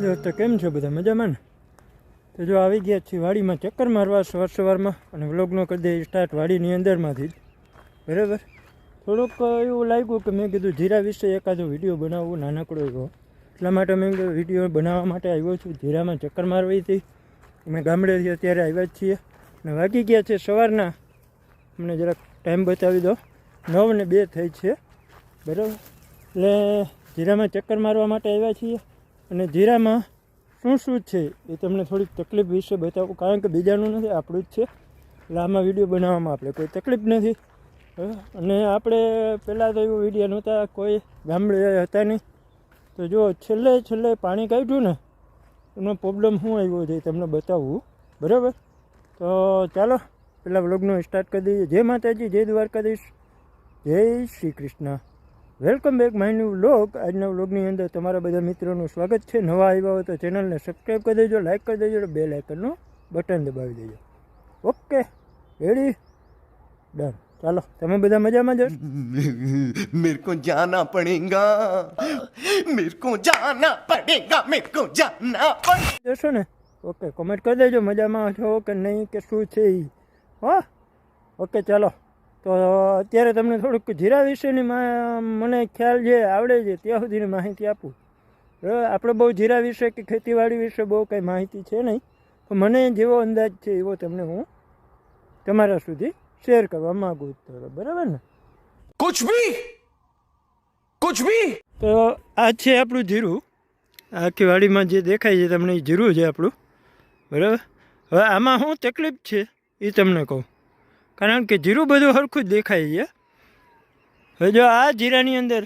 હા તો કેમ છો બધા મજામાં ને? તો જો આવી ગયા છીએ વાડીમાં ચક્કર મારવા સવાર સવારમાં અને વ્લોગનો કરી દે સ્ટાર્ટ વાડીની અંદરમાંથી બરાબર? થોડુંક એવું લાગ્યું કે મેં કીધું જીરા વિશે એકાદો વીડિયો બનાવવો નાનકડો એવો. એટલા માટે મેં વીડિયો બનાવવા માટે આવ્યો છું. જીરામાં ચક્કર મારવી હતી. અમે ગામડેથી અત્યારે આવ્યા જ છીએ. અને વાગી ગયા છે સવારના. અમને જરાક ટાઈમ બતાવી દો. નવ ને બે થઈ છે. બરાબર? એટલે જીરામાં ચક્કર મારવા માટે આવ્યા છીએ. અને જીરામાં શું શું છે એ તમને થોડીક તકલીફ વિશે બતાવું, કારણ કે બીજાનું નથી, આપણું જ છે. એટલે આમાં વીડિયો બનાવવામાં આપણે કોઈ તકલીફ નથી? અને આપણે પહેલાં તો એવું વીડિયો નહોતા, કોઈ ગામડે હતા નહીં. તો જો છેલ્લે છેલ્લે પાણી કાઢ્યું ને, એનો પ્રોબ્લેમ શું આવ્યો છે તમને બતાવવું બરાબર? તો ચાલો, પહેલાં વ્લોગનો સ્ટાર્ટ કરી દઈએ. જય માતાજી, જય દ્વારકાધીશ. જય Shri Krishna. Welcome back my new vlog. આજના વ્લોગની અંદર તમારા બધા મિત્રોનું સ્વાગત છે. નવા આવ્યા હોય તો ચેનલને સબસ્ક્રાઈબ કરી દેજો લાઇક કરી દેજો બે લાઇકનનું બટન દબાવી દેજો. ઓકે રેડી ડન ચાલો તમે બધા મજામાં જો મેરે જાના પડેગા. મેરે જાના પડેગા મેરે કો જાના પડે જશો ને? ઓકે કોમેન્ટ કરી દેજો મજામાં છો કે નહીં કે શું છે એ હા? ઓકે ચાલો. તો અત્યારે તમને થોડુંક જીરા વિશેની મને ખ્યાલ જે આવડે છે ત્યાં સુધીની માહિતી આપું. આપણે બહુ જીરા વિશે કે ખેતીવાડી વિશે બહુ કંઈ માહિતી છે નહીં. તો મને જેવો અંદાજ છે એવો તમને હું તમારા સુધી શેર કરવા માગું છું. બરાબર ને? કુછ ભી? કુછ ભી? તો આ છે આપણું જીરું. આખી વાડીમાં જે દેખાય છે તમને એ જીરું છે આપણું. બરાબર? હવે આમાં શું તકલીફ છે એ તમને કહું. કારણ કે જીરું બધું સરખું જ દેખાય છે. હવે જો આ જીરાની અંદર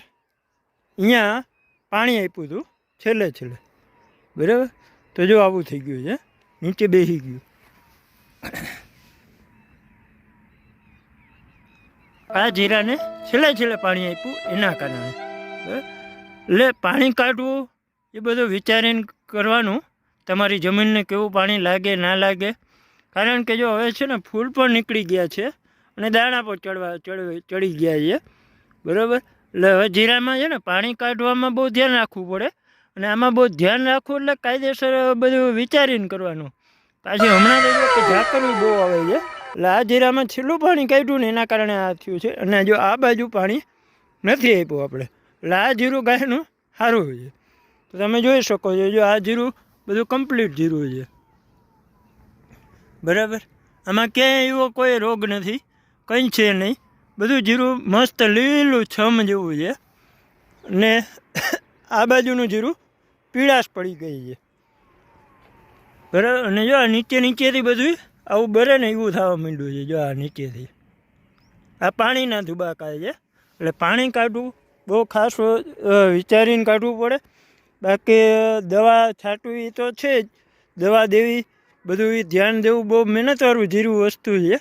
અહીંયા પાણી આપ્યું હતું, છેલ્લે છેલ્લે. બરાબર? તો જો આવું થઈ ગયું છે. નીચે બેસી ગયું. આ જીરાને છેલ્લે છેલ્લે પાણી આપ્યું એના કારણે? એટલે પાણી કાઢવું એ બધું વિચારીને કરવાનું. તમારી જમીનને કેવું પાણી લાગે, ના લાગે કારણ કે જો હવે છે ને ફૂલ પણ નીકળી ગયા છે અને દાણા પણ ચડવા ચડી ગયા છે. બરાબર? એટલે હવે જીરામાં છે ને પાણી કાઢવામાં બહુ ધ્યાન રાખવું પડે અને આમાં બહુ ધ્યાન રાખવું એટલે કાયદેસર બધું વિચારીને કરવાનું. પાછી હમણાં તો ઝાકરવી બહુ આવે છે. એટલે આ જીરામાં છેલ્લું પાણી કાઢ્યું ને એના કારણે આ થયું છે. અને જો આ બાજુ પાણી નથી આપ્યું આપણે. એટલે આ જીરું ગાયનું સારું છે. તો તમે જોઈ શકો છો, જો આ જીરું બધું કમ્પ્લીટ જીરું છે. બરાબર? આમાં ક્યાંય એવો કોઈ રોગ નથી, કંઈ છે નહીં. બધું જીરું મસ્ત લીલું છમ જેવું છે. ને આ બાજુનું જીરું પીળાશ પડી ગઈ છે. બરાબર? અને જો આ નીચે નીચેથી બધું આવું બરે ને એવું થવા માંડ્યું છે, જો આ નીચેથી. આ પાણીના ધુબાકા છે, એટલે પાણી કાઢવું બહુ ખાસ વિચારીને કાઢવું પડે. બાકી દવા છાંટવી તો છે જ. દવા દેવી બધું એ ધ્યાન દેવું બહુ મહેનતવાળું જીરું વસ્તુ છે.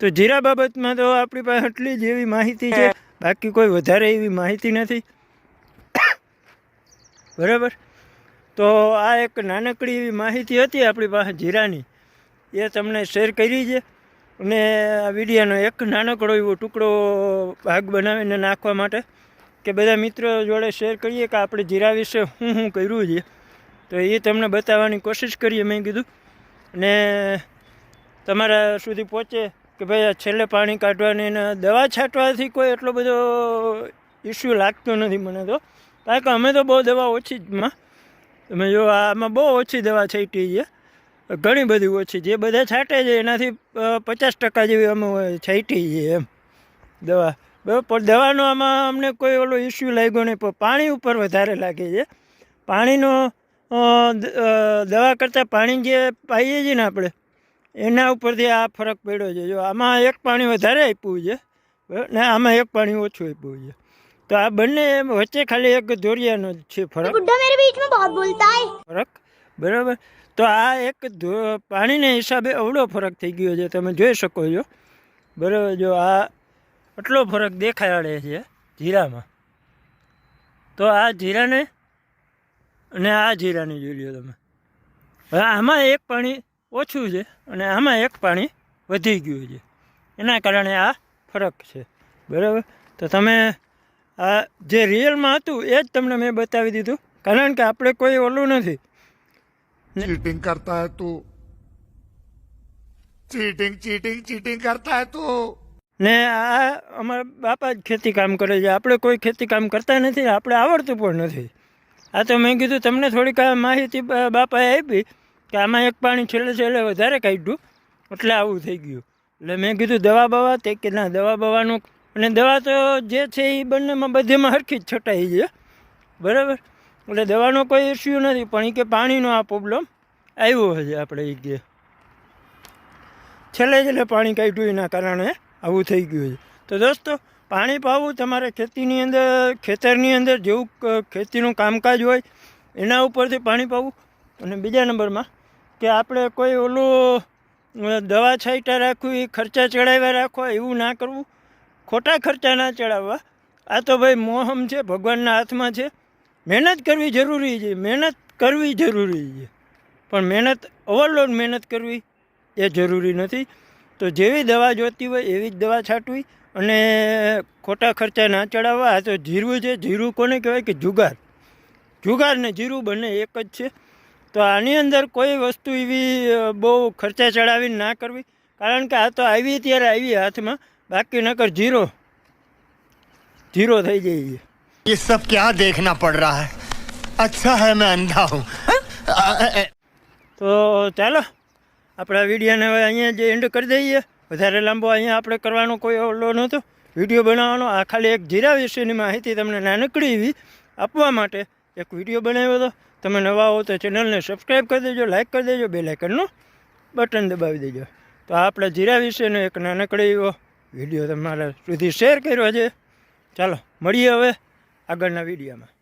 તો જીરા બાબતમાં તો આપણી પાસે એટલી જ એવી માહિતી છે. બાકી કોઈ વધારે એવી માહિતી નથી. બરાબર? તો આ એક નાનકડી એવી માહિતી હતી આપણી પાસે જીરાની. એ તમને શેર કરી છે. અને આ વિડિયાનો એક નાનકડો એવો ટુકડો ભાગ બનાવીને નાખવા માટે કે બધા મિત્રો જોડે શેર કરીએ કે આપણે જીરા વિશે શું શું કર્યું છે. તો એ તમને બતાવવાની કોશિશ કરીએ, મેં કીધું. અને તમારા સુધી પહોંચે કે ભાઈ આ છેલ્લે પાણી કાઢવાની ને દવા છાંટવાથી કોઈ એટલો બધો ઇસ્યુ લાગતો નથી મને તો. કારણ કે અમે તો બહુ દવા ઓછી જ માં. તમે જો આમાં બહુ ઓછી દવા છાંટી છે. ઘણી બધી ઓછી જે બધા છાંટે છે એનાથી પચાસ ટકા જેવી અમે છાંટી છે એમ. દવા. બરાબર. દવાનો આમાં અમને કોઈ ઓલો ઇસ્યુ લાગ્યો નહીં. પણ પાણી ઉપર વધારે લાગે છે. પાણીનો દવા કરતાં પાણી જે પાઈએ છીએ ને આપણે એના ઉપરથી આ ફરક પડ્યો છે. જો આમાં એક પાણી વધારે આપ્યું છે ને આમાં એક પાણી ઓછું આપ્યું છે. તો આ બંને વચ્ચે ખાલી એક દોરિયાનો છે ફરક. ફરક બરાબર? તો આ એક પાણીને હિસાબે અવડો ફરક થઈ ગયો છે તમે જોઈ શકો છો. બરાબર? જો આ આટલો ફરક દેખાડે છે જીરામાં. તો આ જીરાને અને આ જીરાની જોઈ લો તમે. હવે આમાં એક પાણી ઓછું છે અને આમાં એક પાણી વધી ગયું છે. એના કારણે આ ફરક છે. બરાબર? તો તમે આ જે રિયલમાં હતું એ જ તમને મેં બતાવી દીધું. કારણ કે આપણે કોઈ ઓલું નથી. ચીટિંગ કરતા હે તું ચીટિંગ ચીટિંગ ચીટિંગ કરતા હે ને આ અમારા બાપા જ ખેતી કામ કરે છે. આપણે કોઈ ખેતી કામ કરતા નથી. આપણે આવડતું પણ નથી. આ તો મેં કીધું, તમને થોડીક માહિતી બાપાએ આપી કે આમાં એક પાણી છેલ્લે છેલ્લે વધારે કાઢ્યું. એટલે આવું થઈ ગયું. એટલે મેં કીધું, દવા બવા તે કે ના, દવા બવાનું. અને દવા તો જે છે એ બંનેમાં બધેમાં હરખી જ છટાઈ છે. બરાબર? એટલે દવાનો કોઈ ઇસ્યુ નથી, પણ એ કે પાણીનો આ પ્રોબ્લેમ આવ્યો હશે આપણે એ કે. છેલ્લે છેલ્લે પાણી કાઢ્યું એના કારણે આવું થઈ ગયું છે. તો દોસ્તો પાણી પાવું તમારે ખેતીની અંદર, ખેતરની અંદર જેવું ખેતીનું કામકાજ હોય, એના ઉપરથી પાણી પાવું. અને બીજા નંબરમાં કે આપણે કોઈ ઓલું દવા છાંટા રાખવી, ખર્ચા ચડાવ્યા રાખવા, એવું ના કરવું. ખોટા ખર્ચા ના ચડાવવા. આ તો ભાઈ મોહમ છે, ભગવાનના હાથમાં છે. મહેનત કરવી જરૂરી છે, મહેનત કરવી જરૂરી છે. પણ મહેનત, ઓવરલોડ મહેનત કરવી એ જરૂરી નથી. તો જેવી દવા જોતી હોય એવી જ દવા છાંટવી અને ખોટા ખર્ચા ના ચડાવવા આ તો જીરું છે જીરું કોને કહેવાય કે જુગાર જુગાર ને જીરું બંને એક જ છે તો આની અંદર કોઈ વસ્તુ એવી અ, બહુ ખર્ચા ચડાવીને ના કરવી કારણ કે આ તો આવી ત્યારે આવી હાથમાં બાકી નકર જીરો જીરો થઈ જાય છે ये सब क्या देखना पड़ रहा है अच्छा है मैं अंधा हूँ તો ચાલો આપણા વિડીયોને હવે અહીંયા જે એન્ડ કરી દઈએ, વધારે લાંબો અહીંયા આપણે કરવાનો કોઈ ઓલો નહોતો. વીડિયો બનાવવાનો, આ ખાલી એક જીરા વિશેની માહિતી તમને નાનકડી એવી આપવા માટે એક વીડિયો બનાવ્યો હતો. તમે નવા હો તો ચેનલને સબસ્ક્રાઈબ કરી દેજો લાઇક કરી દેજો બે લાઇકનનું બટન દબાવી દેજો. તો આ આપણે જીરા વિશેનો એક નાનકડી એવો વીડિયો તમારા સુધી શેર કર્યો છે. ચાલો, મળીએ હવે આગળના વિડીયોમાં.